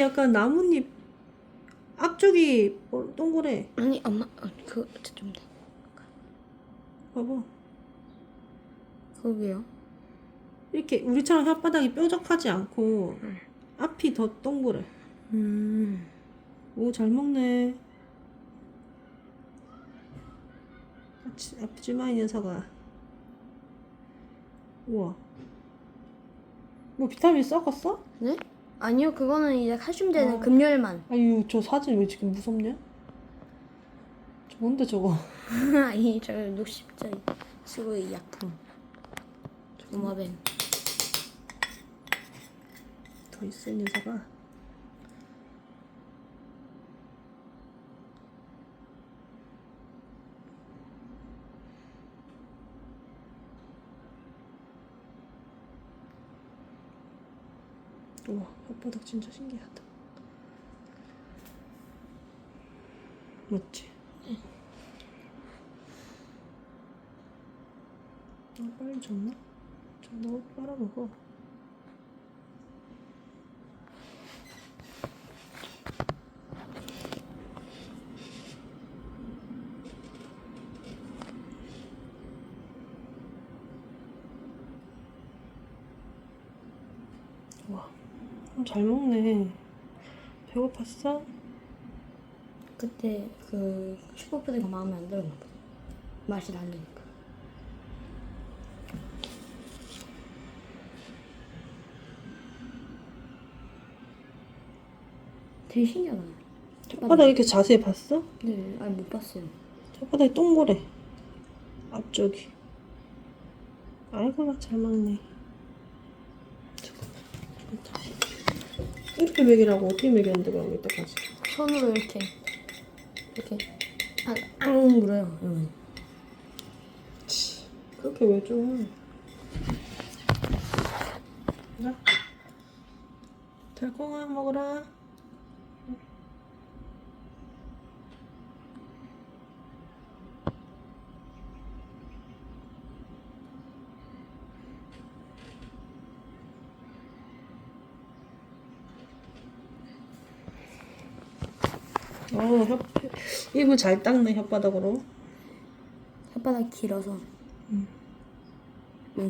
약간 나뭇잎 앞쪽이 뭐 동그래. 아니 엄마 어, 그거 좀 더. 봐봐. 거기요. 이렇게 우리처럼 혓바닥이 뾰족하지 않고 응. 앞이 더 동그래. 음. 오, 잘 먹네. 아치, 아프지 마, 이 녀석아. 우와. 뭐 비타민 썩었어? 네? 아니요 그거는 이제 칼슘 되는 어. 금요일만. 아유, 저 사진 왜 지금 무섭냐? 저 뭔데 저거? 아니 저 60짜리 쓰고 이 약품. 조마뱀. 더 있어, 이 녀석아. 우와, 혓바닥 진짜 신기하다. 맞지? 아, 빨리 줬나? 좀 너무 빨아먹어. 와, 음, 잘 먹네. 배고팠어? 그때 그 슈퍼푸드가 마음에 안 들었나 봐. 맛이 다르니까. 되게 신기하다. 혓바닥 이렇게 자세히 봤어? 네, 아니 못 봤어요. 혓바닥이 동그래. 앞쪽이. 아이고, 막잘 먹네. 잠깐만. 이렇게 먹이라고 어떻게 먹였는데, 그럼 이때까지. 손으로 이렇게 이렇게 아, 앙 물어요. 이러면. 그렇게 왜 줘? 자, 달콩아 먹어라. 어, 혓, 입을 잘 닦네, 혓바닥으로. 혓바닥 길어서 음.